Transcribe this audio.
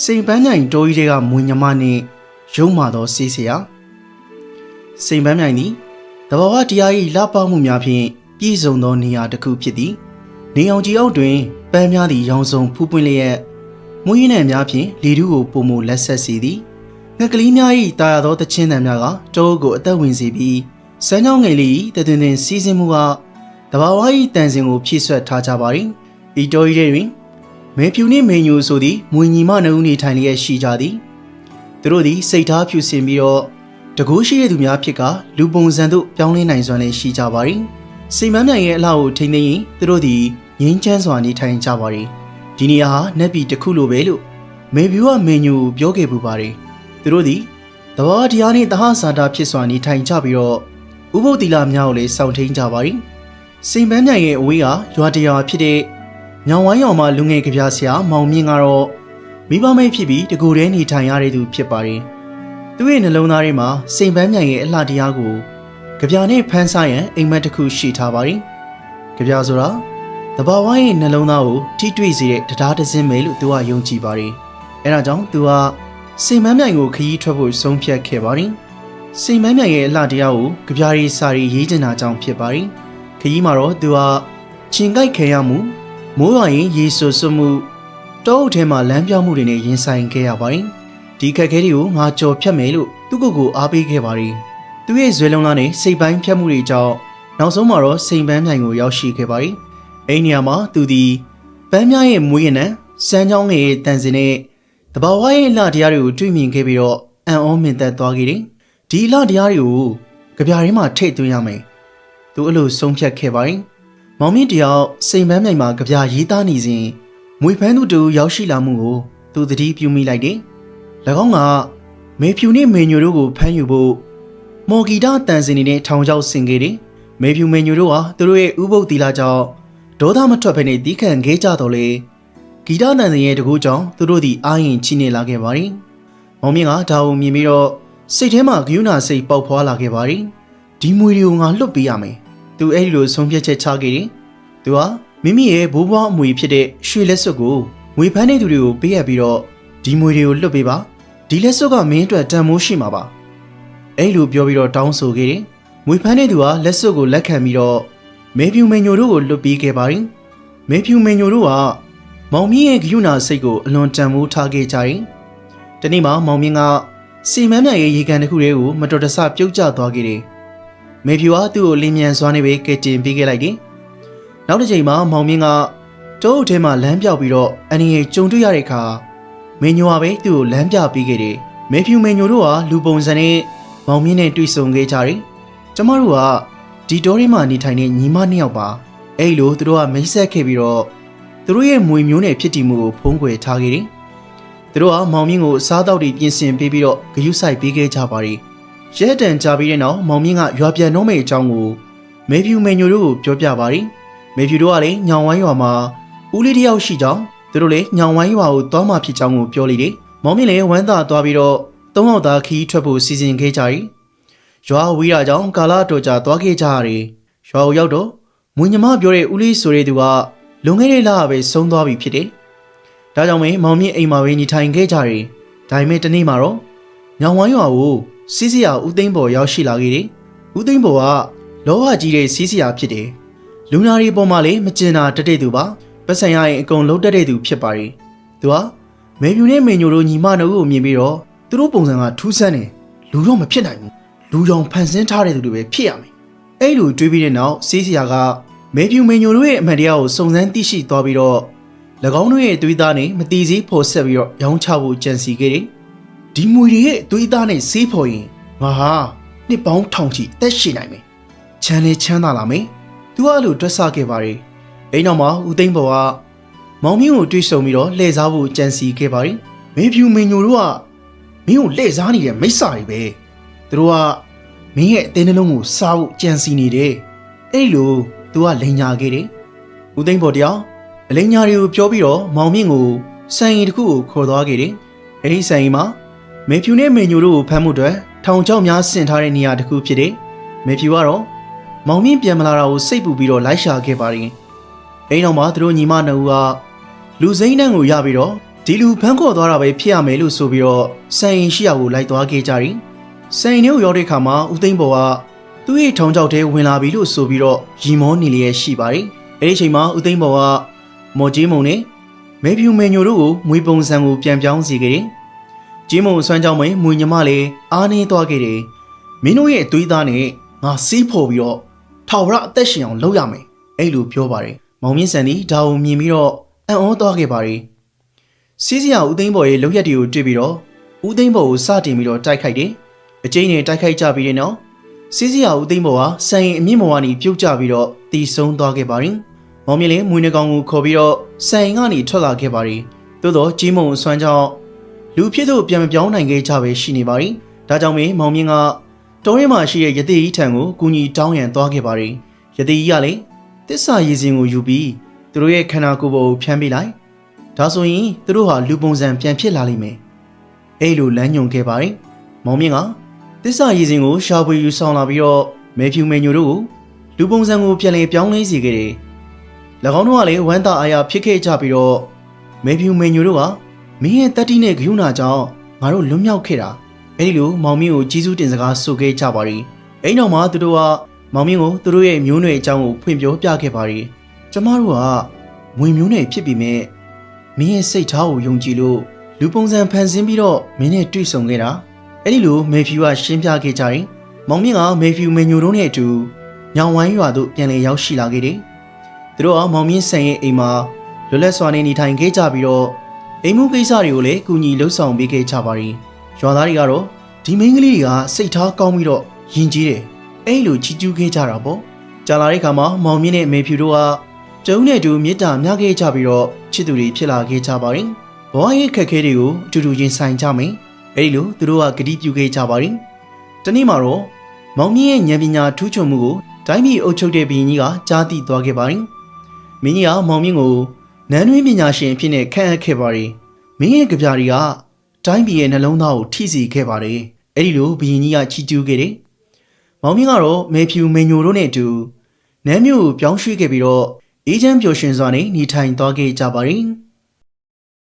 စိန်ပန်းမြိုင်တိုးကြီးတွေကမွေညမနှင့်ရုံမာသောစီးစရာစိန်ပန်းမြိုင်သည်တဘာဝတရား၏လှပမှုများဖြင့်ပြည့်စုံသောနေရာတစ်ခုဖြစ်သည်နေအောင်ကြီးအောက်တွင်ပန်းများသည့်ရောင်စုံဖူးပွင့်လျက်မွေးနှံများဖြင့်လေထုကိုပုံမလက်ဆက်စေသည်ငှက်ကလေးများ၏တာယာသောတခြင်းတံများကတောအုပ်ကိုအသက်ဝင်စေပြီးစမ်းချောင်းငယ်လေး၏တသွင်သွင်စီးစင်းမှုကတဘာဝ၏တန်စင်ကိုဖြည့်ဆွတ်ထားကြပါသည်ဤတောကြီးတွင် မေဖြူနှင့်မေညူဆိုသည်မွေညီမနှစ်ဦးနေထိုင်လျက်ရှိကြသည်သူတို့သည်စိတ်ထားဖြူစင်ပြီးတော့တကူးရှိတဲ့သူများဖြစ်ကလူပုံစံတို့ပြောင်းလဲနိုင်စွမ်းလည်းရှိကြပါသည်စိတ်မမြိုင်ရဲ့အလှကိုထိမ့်သိမ်းရင်သူတို့သည်ငင်းချမ်းစွာနေထိုင်ကြပါသည်ဒီနေရာဟာနက်ပြည်တစ်ခုလိုပဲလို့မေဖြူကမေညူကိုပြောခဲ့ပူပါတယ်သူတို့သည်တဘာဝတရားနှင့်တဟဆန္ဒဖြစ်စွာနေထိုင်ကြပြီးတော့ဥပုသ်တီလာများကိုလည်းစောင့်ထိန်ကြပါသည်စိတ်မမြိုင်ရဲ့အဝေးကရွာတရာဖြစ်တဲ့ ညောင်ဝိုင်းရောင်မှလူငယ်ကပြားဆရာမောင်မြင့်ကတော့မိဘမိတ်ဖြစ်ပြီးတကူတည်းနေထိုင်ရတဲ့သူဖြစ်ပါတယ်။သူ့ရဲ့နှလုံးသားထဲမှာစိန်ပန်းမြိုင်ရဲ့အလှတရားကိုကပြားနဲ့ဖန်းဆရန်အိမ်မက်တစ်ခုရှိထားပါတယ်။ကပြားဆိုတာတဘာဝရဲ့နှလုံးသားကိုထိတွေ့စေတဲ့တရားတစ်စင်းပဲလို့သူကယုံကြည်ပါတယ်။အဲဒါကြောင့်သူကစိန်ပန်းမြိုင်ကိုခရီးထွက်ဖို့ဆုံးဖြတ်ခဲ့ပါတယ်။စိန်ပန်းမြိုင်ရဲ့အလှတရားကိုကပြားရေးစာရေးရေးချင်တာကြောင့်ဖြစ်ပါတယ်။ခရီးမှာတော့သူကချင်းကိုက်ခဲရမှု မိုးရွာရင်ရေဆူဆွမှုတောအုပ်ထဲမှာလမ်းပြောင်းမှုတွေနဲ့ရင်ဆိုင်ခဲ့ရပါတယ်။ဒီခက်ခဲတွေကိုငါကြော်ဖြတ်မယ်လို့သူ့ကိုယ်ကိုအားပေးခဲ့ပါတယ်။သူ့ရဲ့ဇွဲလုံးသားနဲ့စိတ်ပိုင်းဖြတ်မှုတွေကြောင့်နောက်ဆုံးမှာတော့စိန်ပန်းမြိုင်ကိုရောက်ရှိခဲ့ပါတယ်။အဲဒီနေရာမှာသူဒီပန်းများရဲ့မွေးရနံစမ်းချောင်းငယ်ရဲ့တန်စင်နဲ့တဘာဝရဲ့လှတရားတွေကိုတွေ့မြင်ခဲ့ပြီးတော့အံ့ဩမြင့်သက်သွားခဲ့တယ်။ဒီလှတရားတွေကိုကြပြားထဲမှာထည့်သွင်းရမယ်။သူအဲ့လိုဆုံးဖြတ်ခဲ့ပါတယ်။ မောင်မြင့်တယောက်စိန်ပန်းမြိုင်မှာကြပြရေးသားနေစဉ်မွေဖန်းသူတူရောက်ရှိလာမှုကိုသူသတိပြုမိလိုက်တယ်။၎င်းကမေဖြူနဲ့မေညိုတို့ကိုဖမ်းယူဖို့မော်ဂီတာတန်စင်နေတဲ့ထောင်ချောက်ဆင်ခဲ့တယ်။မေဖြူမေညိုတို့ဟာသူတို့ရဲ့ဥပုပ်တီလာကြောင့်ဒေါသမထွက်ဖက်နဲ့တီးခန့်ခဲ့ကြတော့လေဂီတာတန်စင်ရဲ့တကူကြောင့်သူတို့သည်အာရင်ချိနေလာခဲ့ပါတယ်။မောင်မြင့်ကဒါကိုမြင်ပြီးတော့စိတ်ထဲမှာဂယုဏစိတ်ပေါက်ဖွာလာခဲ့ပါတယ်။ဒီမွေတွေကိုငါလွတ်ပေးရမယ်။ သူအဲ့ဒီလိုဆုံးဖြတ်ချက်ချခဲ့တယ်။သူဟာမိမိရဲ့ဘိုးဘွားအမွေဖြစ်တဲ့ရွှေလက်စွပ်ကိုငွေဖမ်းနေသူတွေကိုပေးအပ်ပြီးတော့ဒီမွေတွေကိုလွတ်ပေးပါ။ဒီလက်စွပ်ကမင်းအတွက်တန်မိုးရှိမှာပါ။အဲ့လိုပြောပြီးတော့တောင်းဆိုခဲ့တယ်။ငွေဖမ်းနေသူဟာလက်စွပ်ကိုလက်ခံပြီးတော့မေဖြူမင်ညိုတို့ကိုလွတ်ပေးခဲ့ပါတယ်။မေဖြူမင်ညိုတို့ကမောင်မြင့်ရဲ့ဂယုဏစိတ်ကိုအလွန်တန်မိုးထားခဲ့ကြတယ်။ဒီနေ့မှာမောင်မြင့်ကစီမန်းမြတ်ရဲ့ရေကန်တစ်ခုတည်းကိုမတော်တဆပြုတ်ကျသွားခဲ့တယ်။ မေဖြူကသူ့ကိုလင်းမြန်စွာနဲ့ပဲကဲတင်ပေးခဲ့လိုက်တယ်။နောက်တစ်ချိန်မှာမောင်မြင့်ကတောအုပ်ထဲမှာလမ်းပြောက်ပြီးတော့အန်ဒီရဲ့ကြုံတွေ့ရတဲ့အခါမင်းညိုကပဲသူ့ကိုလမ်းပြပေးခဲ့တယ်။မေဖြူမင်းညိုတို့ဟာလူပုံစံနဲ့မောင်မြင့်နဲ့တွေ့ဆုံခဲ့ကြတယ်။ကျမတို့ကဒီတောထဲမှာနေထိုင်တဲ့ညီမနှစ်ယောက်ပါ။အဲ့လိုသူတို့ကမိတ်ဆက်ခဲ့ပြီးတော့သူတို့ရဲ့မွေမျိုးနဲ့ဖြစ်တည်မှုကိုဖုံးကွယ်ထားခဲ့တယ်။သူတို့ကမောင်မြင့်ကိုစားတောက်တွေပြင်ဆင်ပေးပြီးတော့ဂယုစိုက်ပေးခဲ့ကြပါတယ်။ ရဲတန်ကြာပြီးတဲ့နောက်မောင်မြင့်ကရွာပြန်တော့မယ့်အကြောင်းကိုမေဖြူမေညိုတို့ကိုပြောပြပါတယ်။မေဖြူတို့ကလည်းညောင်ဝိုင်းရွာမှာဦးလေးတစ်ယောက်ရှိကြောင်းသူတို့လည်းညောင်ဝိုင်းရွာကိုသွားမှဖြစ်ကြောင်းကိုပြောလိုက်တယ်။မောင်မြင့်လည်းဝမ်းသာသွားပြီးတော့သုံးယောက်သားခီးထွက်ဖို့စီစဉ်ခဲ့ကြတယ်။ရွာဝီးတာကြောင့်ကာလာတော်ကြာသွားခဲ့ကြရတယ်။ရွာကိုရောက်တော့မွေညီမပြောတဲ့ဦးလေးဆိုတဲ့သူကလွန်ခဲ့တဲ့လကပဲဆုံးသွားပြီဖြစ်တယ်။ဒါကြောင့်ပဲမောင်မြင့်အိမ်မှာပဲနေထိုင်ခဲ့ကြတယ်။ဒါပေမဲ့တနေ့မှာတော့ညောင်ဝိုင်းရွာကို စီးစရာဦးသိန်းပေါ်ရောက်ရှိလာခဲ့တယ်။ဦးသိန်းပေါ်ကလောဘကြီးတဲ့စီးစရာဖြစ်တယ်။လူနာတွေပေါ်မှာလည်းမကျင်တာတက်တဲ့သူပါ။ပတ်စံရရင်အကုန်လုံးတက်တဲ့သူဖြစ်ပါတယ်။သူကမေပြူနဲ့မေညိုတို့ညီမတို့ကိုမြင်ပြီးတော့သူတို့ပုံစံကထူးဆန်းတယ်။လူတော့မဖြစ်နိုင်ဘူး။လူကြောင်ဖန်ဆင်းထားတဲ့သူတွေပဲဖြစ်ရမယ်။အဲ့လိုတွေးပြီးတဲ့နောက်စီးစရာကမေပြူမေညိုတို့ရဲ့အမှန်တရားကိုစုံစမ်းသိရှိသွားပြီးတော့၎င်းတို့ရဲ့သွေးသားနဲ့မတီးစည်းဖော်ဆက်ပြီးတော့ရောင်းချဖို့ကြံစီခဲ့တယ်။ ဒီမွေတွေရဲ့အသွေးသားနဲ့ဆေးဖော်ရင်ငါဟာနှစ်ပေါင်းထောင်ချီအသက်ရှင်နိုင်မယ်။ချမ်းလေချမ်းသာလာမယ်။ तू ကအဲ့လိုတွက်ဆခဲ့ပါတယ်။အိမ်နောက်မှာဦးသိန်းဘော်ကမောင်မြင့်ကိုတွေ့ဆုံပြီးတော့လှည့်စားဖို့ကြံစီခဲ့ပါတယ်။မင်းဖြူမင်းညိုတို့ကမင်းကိုလှည့်စားနေတဲ့မိစ္ဆာတွေပဲ။သူတို့ကမင်းရဲ့အသေးနှလုံးကိုစားဖို့ကြံစီနေတယ်။အဲ့လို तू ကလိန်ညာခဲ့တယ်။ဦးသိန်းဘော်တယောက်အလိန်ညာတွေကိုပြောပြီးတော့မောင်မြင့်ကိုစံရင်တစ်ခုကိုခေါ်သွားခဲ့တယ်။အဲ့ဒီစံရင်မှာ မေဖြူနဲ့မေညိုတို့ကိုဖမ်းမှုအတွက်ထောင်ချောက်များဆင်ထားတဲ့နေရာတစ်ခုဖြစ်တယ်။မေဖြူကတော့မောင်မြင့်ပြန်မလာတာကိုစိတ်ပူပြီးတော့လိုက်ရှာခဲ့ပါတယ်။အဲဒီနောက်မှာသူတို့ညီမနှစ်ဦးကလူစိမ့်နှံကိုရပြီးတော့ဒီလူဖမ်းခေါ်သွားတာပဲဖြစ်ရမယ်လို့ဆိုပြီးတော့စံရင်ရှိရကိုလိုက်သွားခဲ့ကြတယ်စံရင်ကိုရောက်တဲ့ခါမှာဦးသိန်းဘော်ကသူ့ရဲ့ထုံကြောက်တဲ့ဝင်လာပြီလို့ဆိုပြီးတော့ရီမောနေလျက်ရှိပါတယ်အဲ့ဒီအချိန်မှာဦးသိန်းဘော်ကမော်ကြီးမုံနဲ့မဲဖြူမဲညိုတို့ကိုမွေပုံစံကိုပြန်ပြောင်းစေခဲ့တယ် ဂျင်းမုံဆွမ်းကြောင်းမွေမွေညမလေးအားနေသွားခဲ့တယ်မင်းတို့ရဲ့အသွေးသားနဲ့ငါစီးဖော်ပြီးတော့ထာဝရအသက်ရှင်အောင်လုပ်ရမယ်အဲ့လိုပြောပါတယ်မောင်မြင့်ဆန်သည်ဒါကိုမြင်ပြီးတော့အံ့ဩသွားခဲ့ပါတယ်စီးစရာဦးသိန်းဘော်ရဲ့လုံရက်တွေကိုတွေ့ပြီးတော့ဦးသိန်းဘော်ကိုစတင်ပြီးတော့တိုက်ခိုက်တယ်အကျိန်းနဲ့တိုက်ခိုက်ကြပြီးတဲ့နောက်စီးစရာဦးသိန်းဘော်ဟာစံရင်အမြင့်မော်ကနေပြုတ်ကျပြီးတော့တီဆုံးသွားခဲ့ပါတယ်မောင်မြင့်လည်းမွေးနှကောင်ကိုခေါ်ပြီးတော့စံရင်ကနေထွက်လာခဲ့ပါတယ်သို့တော့ကြီးမုံဆွမ်းကြောင်း လူဖြစ်သူပြန်မပြောင်းနိုင်ခဲ့ကြပဲရှိနေပါတယ်ဒါကြောင့်မေမောင်မြင့်ကတောရဲမှာရှိတဲ့ယတိကြီးထံကိုကူညီတောင်းရန်သွားခဲ့ပါတယ်ယတိကြီးကလည်းတစ္ဆာရည်စင်ကိုယူပြီးသူတို့ရဲ့ခန္ဓာကိုယ်ပေါ်ကိုဖြန်းပေးလိုက်ဒါဆိုရင်သူတို့ဟာလူပုံစံပြန်ဖြစ်လာလိမ့်မယ်အဲ့လိုလမ်းညွန်ခဲ့ပါတယ်မောင်မြင့်ကတစ္ဆာရည်စင်ကိုရှာဖွေယူဆောင်လာပြီးတော့မဲဖြူမဲညိုတို့ကိုလူပုံစံကိုပြန်လည်ပြောင်းလဲစေခဲ့တယ်၎င်းတို့ကလည်းဝမ်းသာအားရဖြစ်ခဲ့ကြပြီးတော့မဲဖြူမဲညိုတို့က မင်းရဲ့တတိနဲ့ဂယုဏကြောင့်ငါတို့လွတ်မြောက်ခဲ့တာအဲ့ဒီလိုမောင်မြင့်ကိုကြီးစုတင်စကားဆိုခဲ့ကြပါရီအဲ့နောက်မှာသူတို့ကမောင်မြင့်ကိုသူတို့ရဲ့မျိုးနွယ်အကြောင်းကိုဖွင့်ပြောပြခဲ့ပါရီကျမတို့ကမွေမျိုးနွယ်ဖြစ်ပြီးမြဲမင်းရဲ့စိတ်ထားကိုယုံကြည်လို့လူပုံစံဖန်ဆင်းပြီးတော့မင်းနဲ့တွေ့ဆုံခဲ့တာအဲ့ဒီလိုမေဖြူကရှင်းပြခဲ့ကြတယ်မောင်မြင့်ကမေဖြူမေညိုတို့နဲ့အတူညောင်ဝိုင်းရွာသို့ပြန်လည်ရောက်ရှိလာခဲ့တယ်သူတို့ကမောင်မြင့်ဆန်ရဲ့အိမ်မှာလွတ်လပ်စွာနေနေထိုင်ခဲ့ကြပြီးတော့ အိမ်မှုကိစ္စတွေကိုလည်းကူညီလှုပ်ဆောင်ပေးခဲ့ကြပါရီရွာသားတွေကတော့ဒီမိန်းကလေးတွေကစိတ်ထားကောင်းပြီးတော့ယဉ်ကျေးတယ်အဲ့လိုချီးကျူးခဲ့ကြတာပေါ့ကြာလာတဲ့ခါမှာမောင်မြင့်နဲ့မေဖြူတို့ကကျုံနဲ့အတူမေတ္တာမျှခဲ့ကြပြီးတော့ချစ်သူတွေဖြစ်လာခဲ့ကြပါရီဘဝရဲ့ခက်ခဲတွေကိုအတူတူရင်ဆိုင်ကြမယ်အဲ့ဒီလိုသူတို့ကဂတိပြုခဲ့ကြပါရီတနေ့မှာတော့မောင်မြင့်ရဲ့ဉာဏ်ပညာထူးချွန်မှုကိုတိုင်းပြည်အုပ်ချုပ်တဲ့ဘုရင်ကြီးကကြားသိသွားခဲ့ပါရီမင်းကြီးကမောင်မြင့်ကို နန်းတွင်းပညာရှင်အဖြစ်နဲ့ခန့်အပ်ခဲ့ပါရီမင်းရဲ့ကြပြာတွေကတိုင်းပြည်ရဲ့နှလုံးသားကိုထိစီခဲ့ပါတယ်။အဲ့ဒီလိုဘုရင်ကြီးကချီးကျူးခဲ့တယ်။မောင်မြင့်ကတော့မေဖြူမေညိုတို့နဲ့အတူနန်းမြို့ကိုပြောင်းရွှေ့ခဲ့ပြီးတော့အေဂျင့်ပျော်ရွှင်စွာနဲ့နေထိုင်သွားခဲ့ကြပါတယ်။